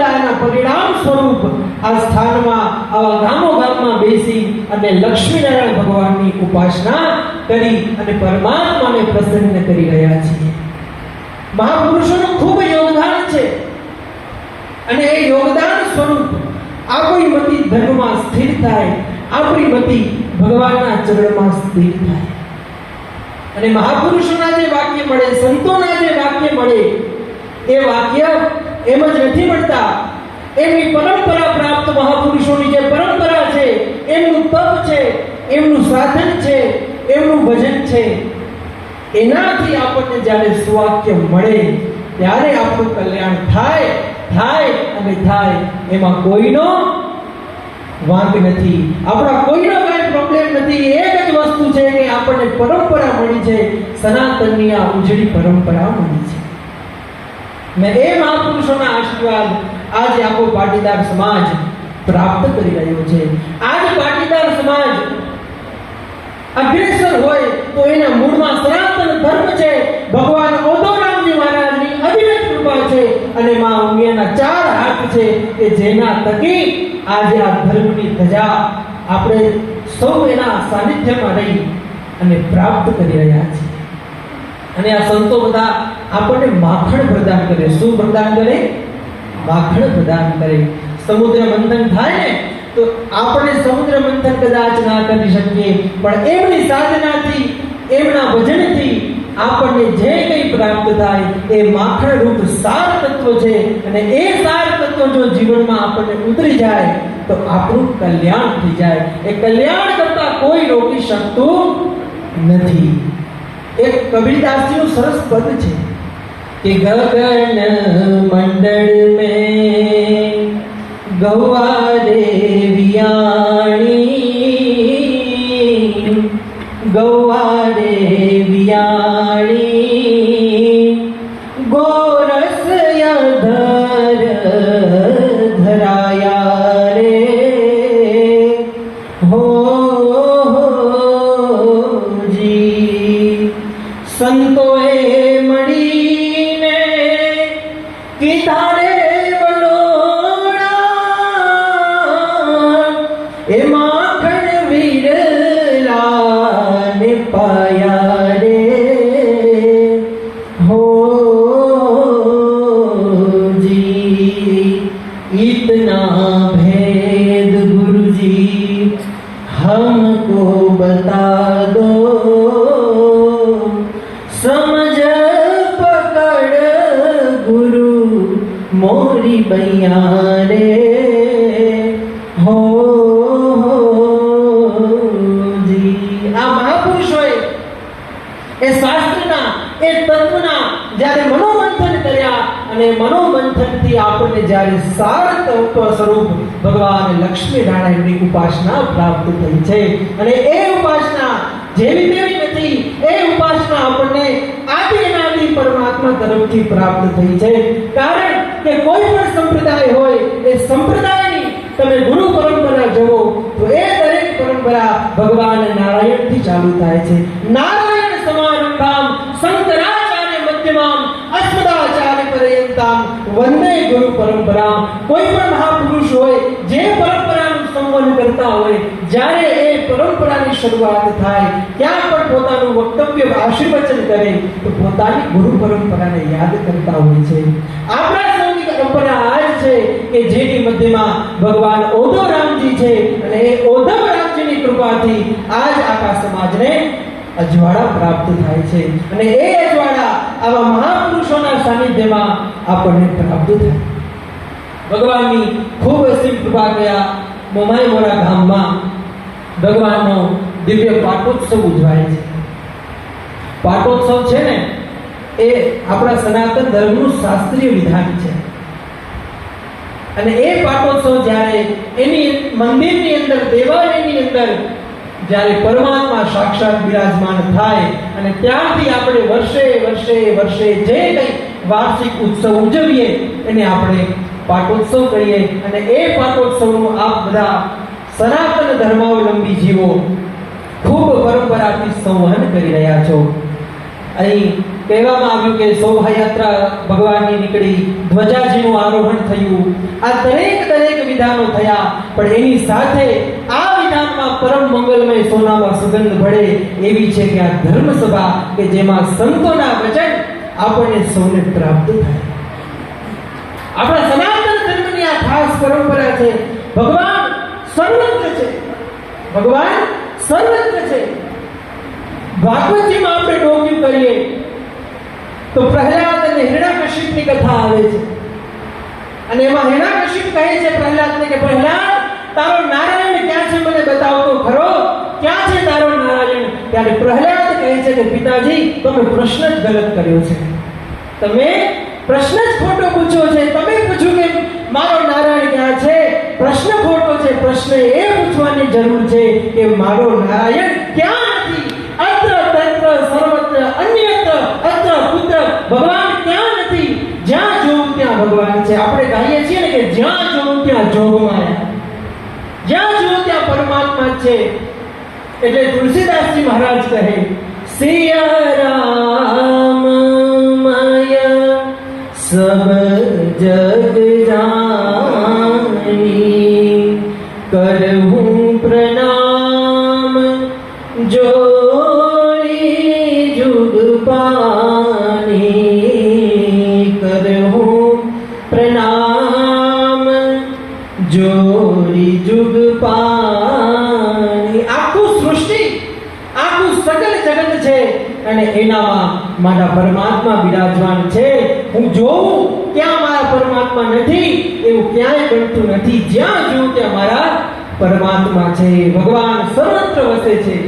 એના પરિણામ સ્વરૂપ આ સ્થાનમાં, આવા ગામો ગામમાં બેસી અને લક્ષ્મીનારાયણ ભગવાનની ઉપાસના કરી અને પરમાત્માને પ્રસન્ન કરી રહ્યા છીએ. મહાપુરુષોનું ખૂબ યોગદાન છે. અને એ યોગદાન સ્વરૂપ આપણી મતિ ધર્મમાં સ્થિર થાય, આપણી મતિ ભગવાનના ચરણમાં સ્થિર થાય. અને મહાપુરુષોના જે વાક્ય મળે, સંતોના જે વાક્ય મળે, એ વાક્ય એમ જ નથી મળતા. એમની પરંપરા પ્રાપ્ત મહાપુરુષોની જે પરંપરા છે, એમનું તપ છે, એમનું સાધન છે, એમનું ભજન છે. એનાથી આપણને જ્યારે સુવાક્ય મળે, ત્યારે આપણું કલ્યાણ થાય થાય અને થાય. એમાં કોઈનો વાંક નથી. આપણા કોઈનો કાંઈ પ્રોબ્લેમ નથી. એક જ વસ્તુ છે કે આપણને પરંપરા મળી છે, સનાતનની આ ઉજળી પરંપરા મળી છે. ને એ મહાપુરુષોના આશીર્વાદ આજે આખો પાટીદાર સમાજ પ્રાપ્ત કરી રહ્યો છે. આજ પાટીદાર સમાજ અગ્રેસર હોય તો એના મૂળમાં સનાતન ધર્મ છે. ભગવાન ઓદોરામજી મહારાજની અવિરત કૃપા છે અને માં ઉમિયાના ચાર હાથ છે કે જેના તકી આજે આ ધર્મની ધજા આપણે સૌ એના સાનિધ્યમાં રહી અને પ્રાપ્ત કરી રહ્યા છીએ. અને આ સંતો બધા આપણને માખણ પ્રદાન કરે. શું પ્રદાન કરે? માખણ પ્રદાન કરે. સમુદ્ર મંથન થાય ને, તો આપણે સમુદ્ર મંથન કદાચ ના કરી શકીએ. પણ એમની સાધનાથી, એમના ભજનથી આપણને જે કંઈ પ્રાપ્ત થાય, એ માખણ રૂપ સાર તત્વ છે. અને એ સાર તત્વ જો જીવનમાં આપણને ઉતરી જાય, તો આપણું કલ્યાણ થઈ જાય. એ કલ્યાણ કરતા કોઈ રોકી શકતું નથી. એક કબીરદાસજીનું સરસ પદ છે. કે ગગન મંડળ में ગૌવારે વિયાણી वियाणी વિયાણી ગોરસ ધર ધરાયા રે હો જી સંતોએ મળીને हमको बता दो समझ पकड़ गुरु मोरी बैया रे हो મનોમંથનથી આપણને જ્યારે સાર તત્વ સ્વરૂપ ભગવાન લક્ષ્મી નારાયણની ઉપાસના પ્રાપ્ત થઈ છે. અને એ ઉપાસના જેવી તેવી નથી, એ ઉપાસના આપણને આદિ અનાદિ પરમાત્મા તરફથી પ્રાપ્ત થઈ છે. કારણ કે કોઈ પણ સંપ્રદાય હોય, એ સંપ્રદાયની તમે ગુરુ પરંપરા જુઓ, તો એ દરેક પરંપરા ભગવાન નારાયણથી ચાલુ થાય છે. નારાયણ પર્યંતામ વંદે ગુરુ પરંપરા. કોઈ પણ મહાપુરુષ હોય, જે પરંપરાનું સંવન કરતા હોય, જ્યારે એ પરંપરાની શરૂઆત થાય, ત્યાં પણ પોતાનું વક્તવ્ય આશીર્વચન કરે, તો પોતાની ગુરુ પરંપરાને યાદ કરતા હોય છે. આપણા સૌની પરંપરા આ છે કે જેની મધ્યમાં ભગવાન ઓધવરામજી છે અને એ ઓધવરામજીની કૃપાથી આજ આખા સમાજને અજવાળા પ્રાપ્ત થાય છે. અને એ અજવાળા આવા મહાપુરુષોના સાનિધ્યમાં આપણને પ્રાપ્ત થાય. ભગવાનની ખૂબ અસીમ કૃપા ગયા મોમાઈ મોરા ગામમાં ભગવાનનો દિવ્ય પાટોત્સવ ઉજવાય છે. પાટોત્સવ છે ને, એ આપણા સનાતન ધર્મનું શાસ્ત્રીય વિધાન છે. અને એ પાટોત્સવ જ્યારે એની મંદિરની અંદર, દેવાલયની અંદર જ્યારે પરમાત્મા સાક્ષાત બિરાજમાન થાય અને ત્યારથી આપણે વર્ષે વર્ષે વર્ષે જે કંઈ વાર્ષિક ઉત્સવ ઉજવીએ, એને આપણે પાટોત્સવ કરીએ અને એ પાટોત્સવનું આપ બધા સનાતન ધર્માવલંબી જીવો ખૂબ પરંપરાથી સંવહન કરી રહ્યા છો. અહીં કહેવામાં આવ્યું કે શોભાયાત્રા ભગવાનની નીકળી, ધ્વજાજીનું આરોહણ થયું. આ દરેક દરેક વિધાનો થયા, પણ એની સાથે આ વિધાનમાં પરમ મંગલમય સોનામાં સુગંધ ભળે એવી છે કે આ ધર્મસભા કે જેમાં સંતોના વચન આપણને સૌને પ્રાપ્ત થાય. આપણા સનાતન ધર્મની આ ખાસ પરંપરા છે, ભગવાન સર્વત્ર છે. ભગવાન સર્વત્ર છે. ભાગવતજીમાં આપણે ડોક્યુ કરીએ, તો પ્રહલાદ અને હિરણાકશિપની કથા આવે છે. અને એમાં હિરણાકશિપ કહે છે પ્રહલાદને કે, પ્રહલાદ તારો નારાયણ ક્યાં છે મને બતાવો ખરો? ક્યાં છે તારો નારાયણ? ત્યારે પ્રહલાદ કહે છે કે પિતાજી, તમે પ્રશ્ન જ ગલત કર્યો છે. તમે પ્રશ્ન જ ખોટો પૂછ્યો છે. તમે પૂછ્યું કે મારો નારાયણ ક્યાં છે? પ્રશ્ન ખોટો છે. પ્રશ્ન એ પૂછવાની જરૂર છે કે મારો નારાયણ ક્યાં નથી? અત્ર તત્ર સર્વત્ર અન્યત્ર અત્ર પુત્ર ભગવાન ક્યાં નથી? જ્યાં જોઉં ત્યાં ભગવાન છે. આપણે કહીએ છીએ ને કે જ્યાં જોઉં ત્યાં જોગમાયા. પરમાત્મા છે. એટલે તુલસીદાસજી મહારાજ કહે સિયા માયા સબ જોડી જુગ પાણી. આખું સૃષ્ટિ, આખું સકલ જગત છે અને એનામાં મારા પરમાત્મા બિરાજમાન છે. હું જોઉં ત્યાં મારા પરમાત્મા નથી, એવું ક્યાંય બનતું નથી. જ્યાં જોઉં ત્યાં મારા પરમાત્મા છે. ભગવાન સર્વત્ર વસે છે.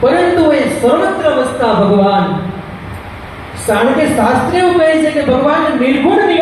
પરંતુ એ સર્વત્ર વસતા ભગવાન, કારણ કે શાસ્ત્ર એવું કહે છે કે ભગવાન નિર્ગુણ